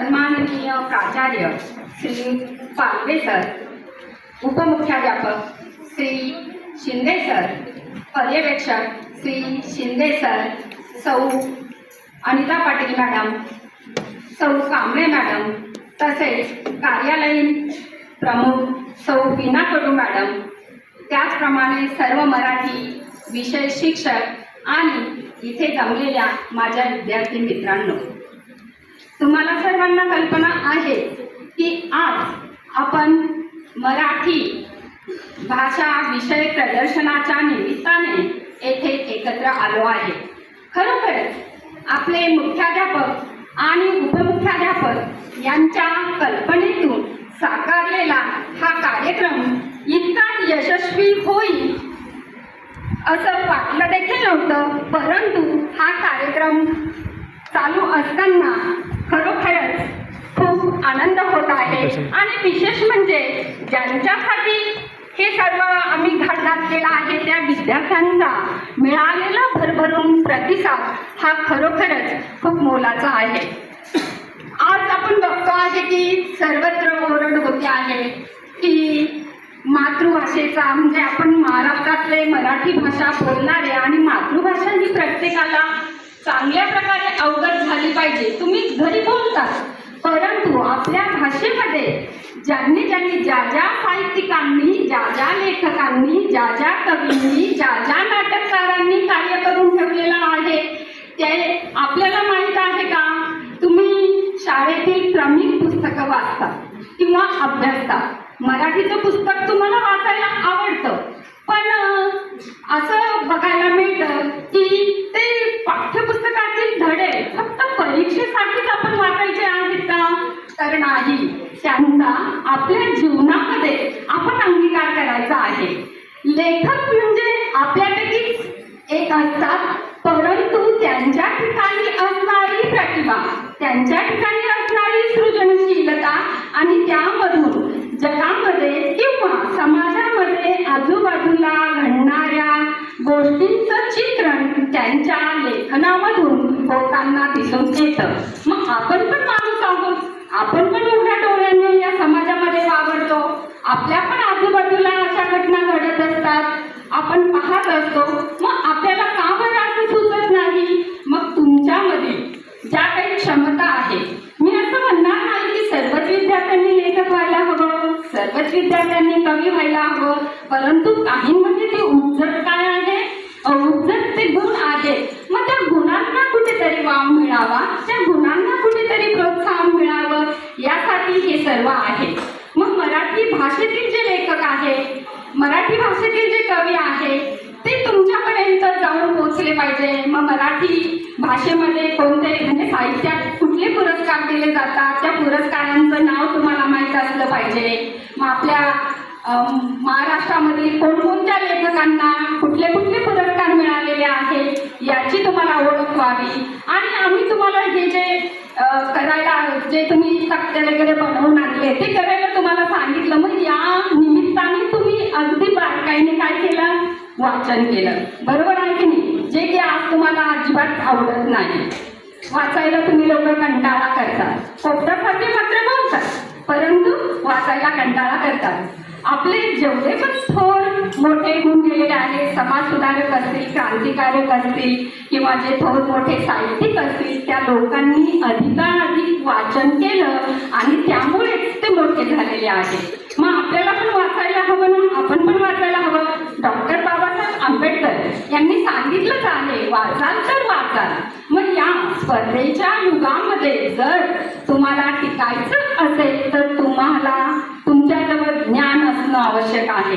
सन्माननीय प्राचार्य श्री पालवे सर उपमुख्याध्यापक श्री शिंदे सर पर्यवेक्षक श्री शिंदे सर सौ अनिता पाटील मॅडम सौ कांबळे मॅडम तसेच कार्यालयीन प्रमुख सौ बीना कडू मॅडम. त्याचप्रमाणे सर्व मराठी विषय शिक्षक आणि इथे जमलेल्या माझ्या विद्यार्थी मित्रांनो. सर्वांना कल्पना आहे की आज आपण मराठी भाषा विषय प्रदर्शनाच्या निमित्ताने येथे एकत्र आलो आहे. खरोखरच आपले मुख्याध्यापक आणि उपमुख्याध्यापक यांच्या कल्पनेतून साकारलेला हा कार्यक्रम इतका यशस्वी होईल असं वाटलं देखील नव्हतं परंतु हा कार्यक्रम चालू असताना खरोखरच खूप आनंद होत आहे. आणि विशेष म्हणजे ज्यांच्यासाठी हे सर्व आम्ही घडण्यात केला आहे त्या विद्यार्थ्यांचा मिळालेला भरभरून प्रतिसाद हा खरोखरच खूप मोलाचा आहे. आज आपण बघतो आहे की सर्वत्र ओरड होते आहे की मातृभाषेचा म्हणजे आपण महाराष्ट्रातले मराठी भाषा बोलणारे आणि मातृभाषा ही प्रत्येकाला चांगल्या प्रकारे झाली पाहिजे. तुम्ही घरी बोलता. परंतु आपल्या भाषेमध्ये ज्यांनी ज्यांनी ज्या ज्या साहित्यिकांनी ज्या ज्या लेखकांनी ज्या ज्या कवींनी ज्या ज्या नाटककारांनी कार्य करून ठेवलेलं आहे ते आपल्याला माहीत आहे का? तुम्ही शाळेतील क्रमिक पुस्तकं वाचता किंवा अभ्यासता. मराठीचं पुस्तक तुम्हाला वाचायला आवडतं. पण असं बघायला मिळतं की ते पाठ्य धडे फक्त परीक्षेसाठीच आपण वाचायचे आहेत का तर त्यांचा आपल्या जीवनामध्ये आपण अंगीकार करायचा आहे. लेखक म्हणजे आपल्यापैकीच एक असतात परंतु त्यांच्या ठिकाणी असणारी प्रतिभा त्यांच्या ठिकाणी असणारी सृजनशीलता आणि त्यामधून जगामध्ये किंवा समाजामध्ये आजूबाजूला घडणाऱ्या गोष्टींचं चित्रण त्यांच्या लेखनामधून होताना दिसून येतं मग आपण पण माणूस आहोत आपण पण एवढ्या डोळ्यांनी या समाजामध्ये वावरतो आपल्या पण आजूबाजूला अशा घटना घडत असतात आपण पाहत असतो. मग आपल्याला का बरं असं सुचत नाही? मग तुमच्यामध्ये ज्या काही क्षमता आहे मी असं म्हणणार नाही की सर्वच विद्यार्थ्यांनी लेखक व्हायला हवं सर्वच विद्यार्थ्यांनी कवी व्हायला हवं परंतु काहींमध्ये म्हणजे ते उज्जत काय आहे? अउज्जत ते गुण आहेत मग त्या गुणांना कुठेतरी वाव मिळावा त्या गुणांना कुठेतरी प्रोत्साहन मिळावं यासाठी हे सर्व आहे. मग मराठी भाषेतील जे लेखक आहे मराठी भाषेतील जे कवी आहे ते तुमच्यापर्यंत जाऊन पोहोचले पाहिजे. मग मराठी भाषेमध्ये कोणते म्हणजे साहित्यात कुठले पुरस्कार दिले जातात? त्या पुरस्कारांचं नाव तुम्हाला माहीत असलं पाहिजे. मग आपल्या महाराष्ट्रामधील कोणकोणत्या लेखकांना कुठले कुठले पुरस्कार मिळालेले आहेत याची तुम्हाला ओळख व्हावी. आणि आम्ही तुम्हाला हे जे करायला जे तुम्ही तक्ते वगैरे बनवून आणले ते करायला तुम्हाला सांगितलं. मग या निमित्ताने तुम्ही अगदी बारकाईने काय केलं? वाचन केलं. बरोबर आहे की नाही? जे की आज तुम्हाला अजिबात आवडत नाही. वाचायला तुम्ही लोक कंटाळा करतात पोपटासारखे मात्र बोलतात. परंतु वाचायला कंटाळा करतात. आपले जेवढे पण थोर मोठे होऊन गेलेले आहेत समाजसुधारक असतील क्रांतिकारक असतील किंवा जे थोर मोठे साहित्यिक असतील त्या लोकांनी अधिकाधिक वाचन केलं आणि त्यामुळेच ते मोठे झालेले आहेत. मग आपल्याला पण वाचायला हवं ना? आपण पण वाचायला हवं. डॉक्टर बाबासाहेब आंबेडकर यांनी सांगितलंच आहे वाचाल तर वाचाल. मग या स्पर्धेच्या युगामध्ये जर तुम्हाला टिकायचं असेल तर तुम्हाला तुमच्या आवश्यक आहे.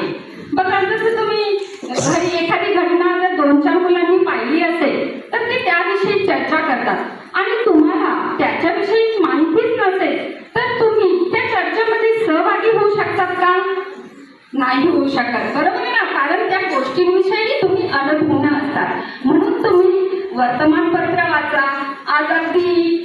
बघा जसं तुम्ही घरी एखादी घटना जर दोन चार मुलांनी पाहिली असेल तर ते त्याविषयी चर्चा करतात. आणि तुम्हाला त्याच्याविषयी माहितीच नसेल तर तुम्ही त्या चर्चेमध्ये सहभागी होऊ शकतात का? नाही होऊ शकत. बरोबर ना? कारण त्या गोष्टींविषयी तुम्ही अनुभवून असतात. म्हणून तुम्ही वर्तमानपत्र वाचा. आज अगदी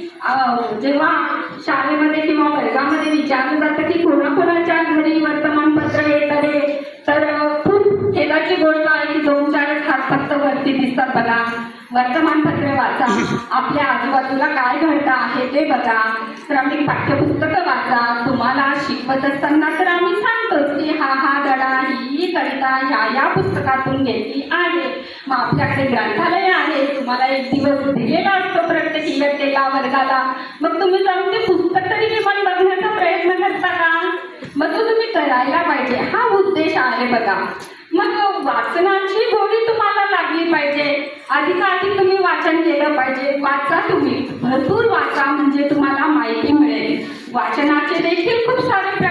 जेव्हा शाळेमध्ये किंवा वर्गामध्ये विचारलं जातं की कोणाकोणाच्या घरी वर्तमानपत्र येत आहे? तर खूप खेदाची गोष्ट आहे की दोन चार हात फक्त वरती दिसतात बघा. वर्तमानपत्र वाचा. आपल्या आजूबाजूला काय घडतं आहे ते बघा. क्रमिक पाठ्यपुस्तकं वाचा. तुम्हाला शिकवत असताना तर आम्ही सांगतोच. मी हा हा धडा ही कविता ह्या या पुस्तकातून घेतली आहे. मग आपल्याकडे ग्रंथालय आहे. तुम्हाला एक दिवस दिलेला असतो प्रत्येक इयत्तेला वर्गाला. मग तुम्ही जाऊन ते पुस्तक तरी किमान बघण्याचा प्रयत्न करता का? मग तो तुम्ही करायला पाहिजे. हा उद्देश आहे बघा. मग वाचनाची गोडी तुम्हाला लागली पाहिजे. अधिकाधिक तुम्ही वाचन केलं पाहिजे. वाचा तुम्ही. भरपूर वाचा म्हणजे तुम्हाला माहिती मिळेल. वाचनाचे देखील खूप सारे प्रकार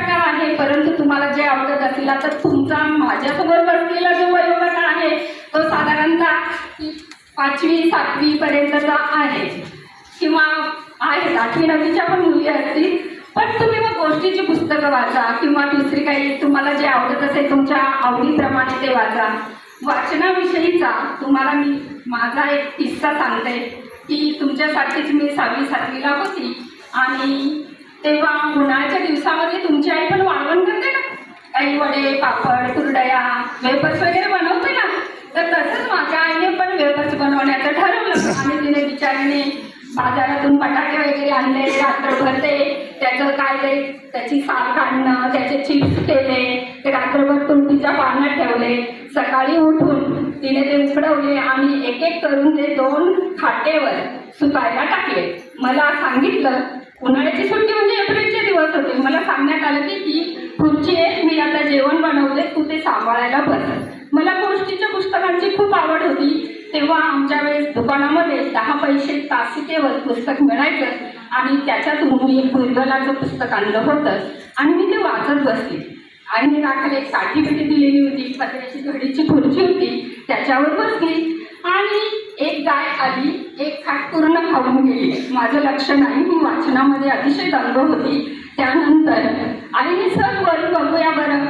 परंतु तुम्हाला जे आवडत असेल तर तुमचा माझ्यासमोर बसलेला जो वयोगट आहे तो साधारणतः पाचवी सातवी पर्यंतचा आहे. किंवा आहेत आठवी नववीच्या पण मुली असतील. पण तुम्ही मग गोष्टीची पुस्तकं वाचा किंवा दुसरी काही तुम्हाला जे आवडत असेल तुमच्या आवडीप्रमाणे ते वाचा. वाचनाविषयीचा तुम्हाला मी माझा एक किस्सा सांगते की तुमच्यासाठीच मी सहावी सातवीला होती. आणि तेव्हा उन्हाळ्याच्या दिवसामध्ये तुमची आई पण वाळवण करते ना? आई वडे पापड कुरडया वेपर्स वगैरे बनवते ना? तर तसंच माझ्या आईने पण वेपर्स बनवण्याचं ठरवलं. आणि तिने बिचारीने बाजारातून बटाटे वगैरे आणले रात्रभर ते त्याचं काय ते त्याची साल काढणं त्याचे चिप्स केले ते रात्रभर तुरटीच्या पाण्यात ठेवले. सकाळी उठून तिने ते उकडवले आणि एक एक करून ते दोन खाटेवर सुकायला टाकले. मला सांगितलं उन्हाळ्याची सुट्टी म्हणजे एप्रिलचे दिवस होते. मला सांगण्यात आलं की ही खुर्ची आहे. मी आता जेवण बनवते. तू ते सांभाळायला बस. मला गोष्टीच्या पुस्तकांची खूप आवड होती. तेव्हा आमच्या वेळेस दुकानामध्ये दहा पैसे तासिकेवर पुस्तक मिळायचं आणि त्याच्यातून मी एक भुजबलाचं पुस्तक आणलं होतं आणि मी ते वाचत बसले. आणि राखाला एक साठी पेटी दिलेली होती. पत्र्याची घडीची खुर्ची होती. त्याच्यावर बसली. आणि एक गाय आली एक खाट पूर्ण खाऊन गेली. माझं लक्ष नाही मी वाचनामध्ये अतिशय दंग होती. त्यानंतर आईने सर वर बघूया बरं.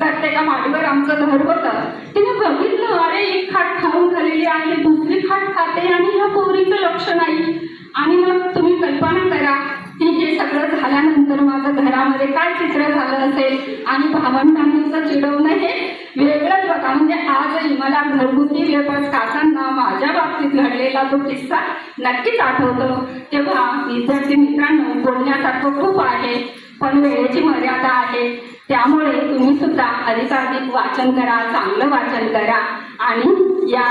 तर त्याच्या माडीवर आमचं घर होतं. तिने बघितलं अरे एक खाट खाऊन झालेली आहे दुसरी खाट खाते आणि ह्या पोरीचं लक्ष नाही. आणि मग तुम्ही कल्पना करा की हे सगळं झाल्यानंतर माझं घरामध्ये काय चित्र झालं असेल आणि भावंडांचं चिडवणं हे वेगळंच बघा म्हणजे आजही मला घरगुती वेपर्स खाताना माझ्या बाबतीत घडलेला तो किस्सा नक्कीच आठवतो. तेव्हा विद्यार्थी मित्रांनो बोलण्यासारखं खूप आहे पण वेळेची मर्यादा आहे. त्यामुळे तुम्ही सुद्धा अधिकाधिक वाचन करा चांगलं वाचन करा. आणि या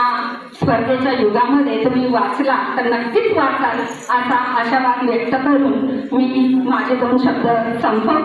स्पर्धेच्या युगामध्ये तुम्ही वाचला तर नक्कीच वाचाल असा आशावाद व्यक्त करून मी माझे दोन शब्द संपव